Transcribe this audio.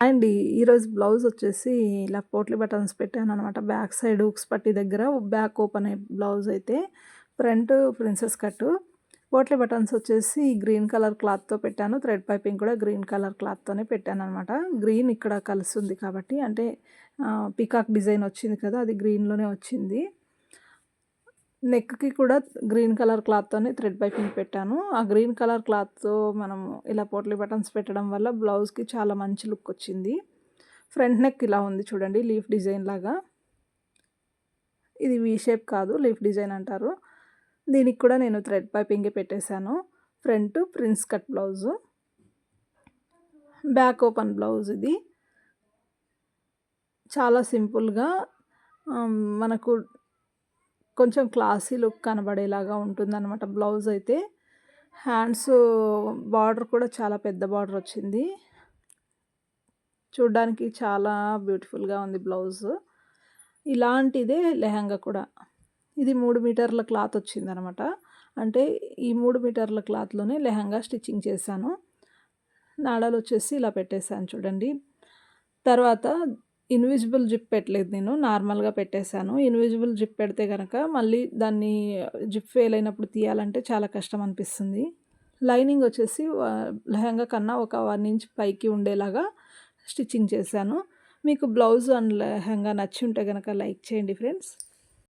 And ఈరోజు blouse వచ్చేసి ఇలా పోట్లీ బటన్స్ పెట్టాను అనమాట బ్యాక్ సైడ్ ఉక్స్ పట్టి దగ్గర బ్యాక్ ఓపెన్ అయ్యే బ్లౌజ్ అయితే ఫ్రంట్ ప్రిన్సెస్ కట్ పోట్లీ బటన్స్ వచ్చేసి గ్రీన్ కలర్ క్లాత్తో పెట్టాను. థ్రెడ్ పైపింగ్ కూడా గ్రీన్ కలర్ క్లాత్తోనే పెట్టాను అనమాట గ్రీన్ ఇక్కడ కలిసి ఉంది కాబట్టి అంటే పికాక్ డిజైన్ వచ్చింది కదా అది గ్రీన్లోనే వచ్చింది. నెక్కి కూడా గ్రీన్ కలర్ క్లాత్తోనే థ్రెడ్ పైపింగ్ పెట్టాను. ఆ గ్రీన్ కలర్ క్లాత్తో మనం ఇలా పోట్లీ బటన్స్ పెట్టడం వల్ల బ్లౌజ్కి చాలా మంచి లుక్ వచ్చింది. ఫ్రంట్ నెక్ ఇలా ఉంది చూడండి లీఫ్ డిజైన్ లాగా. ఇది వీ షేప్ కాదు లీఫ్ డిజైన్ అంటారు. దీనికి కూడా నేను థ్రెడ్ పైపింగే పెట్టేశాను. Front prince cut blouse. Back open blouse ఇది. చాలా సింపుల్గా మనకు కొంచెం క్లాసీ లుక్ కనబడేలాగా ఉంటుందన్నమాట. బ్లౌజ్ అయితే హ్యాండ్స్ బార్డర్ కూడా చాలా పెద్ద బార్డర్ వచ్చింది. చూడ్డానికి చాలా బ్యూటిఫుల్గా ఉంది బ్లౌజ్. ఇలాంటిదే లెహంగా కూడా. ఇది మూడు మీటర్ల క్లాత్ వచ్చిందనమాట అంటే ఈ మూడు మీటర్ల క్లాత్లోనే లెహంగా స్టిచ్చింగ్ చేశాను. నాడాలు వచ్చేసి ఇలా పెట్టేశాను చూడండి. తర్వాత ఇన్విజిబుల్ జిప్ పెట్టలేదు నేను నార్మల్గా పెట్టేశాను. ఇన్విజిబుల్ జిప్ పెడితే కనుక మళ్ళీ దాన్ని జిప్ ఫెయిల్ అయినప్పుడు తీయాలంటే చాలా కష్టం అనిపిస్తుంది. లైనింగ్ వచ్చేసి లెహంగా కన్నా ఒక వన్ ఇంచ్ పైకి ఉండేలాగా స్టిచ్చింగ్ చేశాను. మీకు బ్లౌజ్ అండ్ లెహంగా నచ్చి ఉంటే కనుక లైక్ చేయండి ఫ్రెండ్స్.